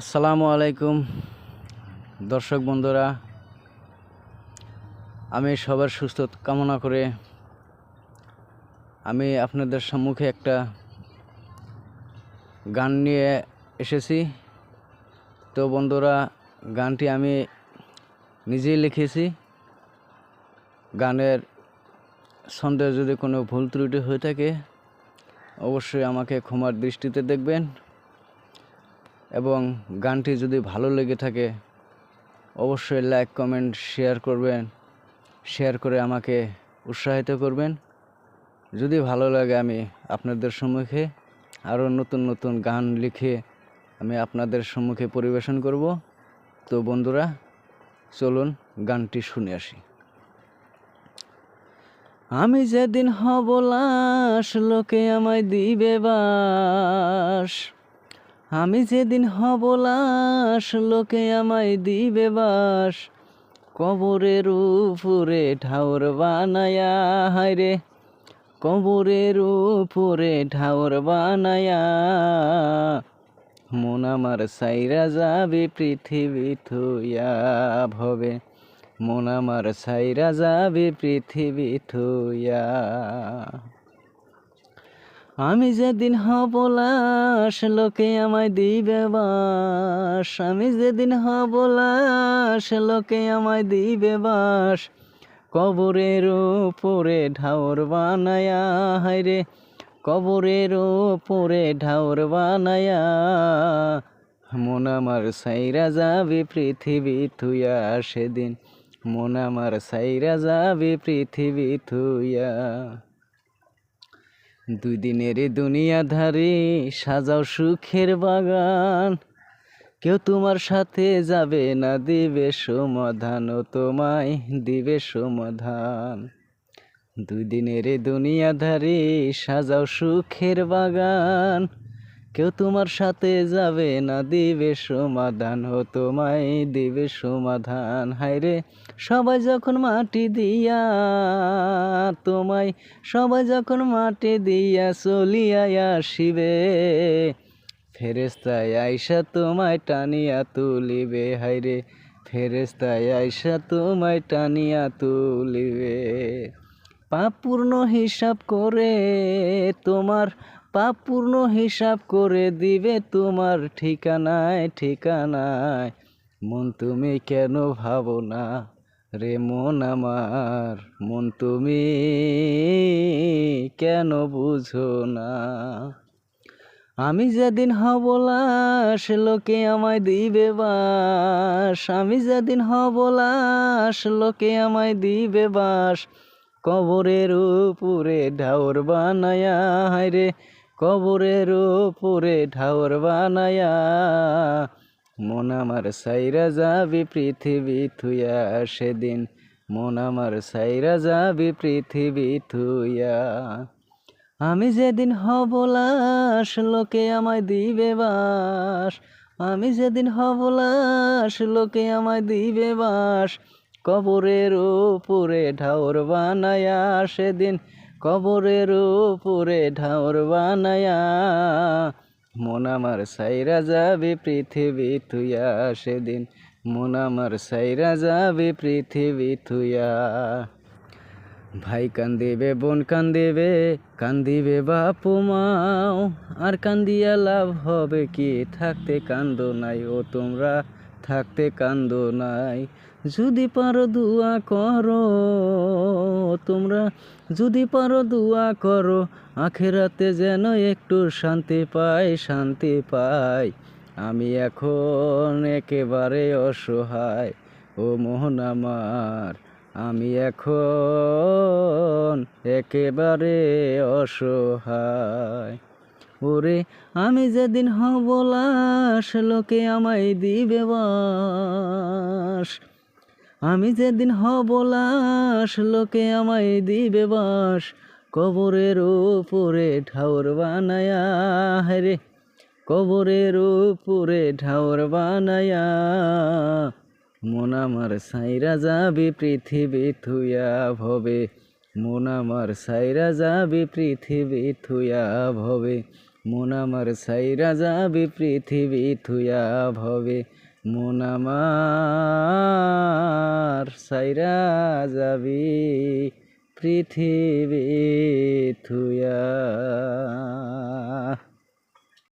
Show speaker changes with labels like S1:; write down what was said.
S1: আসসালামু আলাইকুম, দর্শক বন্ধুরা। আমি সবার সুস্থ কামনা করে আমি আপনাদের সম্মুখে একটা গান নিয়ে এসেছি। তো বন্ধুরা, গানটি আমি নিজেই লিখেছি। গানের ছন্দে যদি কোনো ভুল ত্রুটি হয়ে থাকে, অবশ্যই আমাকে ক্ষমার দৃষ্টিতে দেখবেন। এবং গানটি যদি ভালো লেগে থাকে, অবশ্যই লাইক, কমেন্ট, শেয়ার করবেন। শেয়ার করে আমাকে উৎসাহিত করবেন। যদি ভালো লাগে, আমি আপনাদের সম্মুখে আরও নতুন নতুন গান লিখে আমি আপনাদের সম্মুখে পরিবেশন করব। তো বন্ধুরা, চলুন গানটি শুনে আসি। আমি যেদিন হব লাশ, লোকে আমায় দিবে বাস। আমি যেদিন হব লাশ, লোকে আমায় দিবে বাস। কবরের উপরে ঠাউর বানায়া হায়রে কবরের উপরে ঠাউর বানায়া। মন আমার সাইরা যাবে, পৃথিবী থুয়া ভবে। মন আমার সাইরা যাবে, পৃথিবী থুইয়া। আমি যেদিন হব লাশ, লোকে আমায় দিবে বাস। আমি যেদিন হব লাশ, লোকে আমায় দিবে বাস। কবরের উপরে ঢাউর বানায়া, হায়রে। কবরের উপরে ঢাউর বানায়া, মন আমার সাইরা যাবে পৃথিবী থুয়া সেদিন। মন আমার সাইরা যাবে পৃথিবী থুইয়া দুই দিনের দুনিয়া ধারে সাজাও সুখের বাগান। কেউ তোমার সাথে যাবে না, দিবে সমাধান ও তোমায় দিবে সমাধান। দুই দিনের দুনিয়া ধারে সাজাও সুখের বাগান। কেউ তোমার সাথে যাবে না, দিবে সমাধান ও তোমায় দিবে সমাধান। হায়রে সবাই যখন মাটি দিয়া তোমায়, সবাই যখন মাটি দিয়া চলিয়া আসিবে ফেরেস্তায় আইসা তোমায় টানিয়া তুলিবে। হায়রে ফেরেস্তায় আইসা তোমায় টানিয়া তুলিবে। পাপ পূর্ণ হিসাব করে তোমার পাপ পূর্ণ হিসাব করে দিবে তোমার ঠিকানায় ঠিকানায়। মন তুমি কেন ভাবো না রে মন আমার? মন তুমি কেন বুঝো না? আমি যেদিন হব লাশ, লোকে আমায় দিবে বাস। আমি যেদিন হব লাশ, লোকে আমায় দিবে বাস। কবরের উপরে ঢাউর বানায়া রে কবরের উপরে ঢাউর বানায়া, মন আমার সাইরা যাবি পৃথিবী থুইয়া সেদিন। মন আমার সাইরা যাবি পৃথিবী থুইয়া আমি যেদিন হব লাশ, লোকে আমায় দিবে বাস। আমি যেদিন হব লাশ, লোকে আমায় দিবে বাস। কবরের উপরে ঢাউর বানায়া, সেদিন কবরের উপরে ঢাউর বানায়া, মন আমার সাইরা যাবে পৃথিবী থুইয়া সেদিন। মন আমার সাইরা যাবে পৃথিবী থুইয়া। ভাই কান্দিবে, বোন কান্দিবে কান্দিবে বাপু মাও, আর কান্দিয়া লাভ হবে কি? থাকতে কান্দ নাই ও তোমরা, থাকতে কান্দ নাই। যদি পারো দুয়া করো, তোমরা যদি পারো দুয়া করো, আখেরাতে যেন একটু শান্তি পাই শান্তি পাই। আমি এখন একেবারে অসহায়, ও মোহন আমার, আমি এখন একেবারে অসহায়। ওরে, আমি যেদিন হব লাশ, লোকে আমায় দিবে বাস। আমি যেদিন হব লাশ, লোকে আমায় দিবে বাস। কবরের উপরে ঠাউর বানায়া রে কবরের উপরে ঠাউর বানায়া, মন আমার সাইরা যাবে, পৃথিবী থুয়া ভবে। মন আমার সাইরা যাবে, পৃথিবী থুয়া ভবে। মন আমার সাইরা যাবে, পৃথিবী থুয়া ভবে। মন আমার সাইরা যাবি পৃথিবী থুয়া।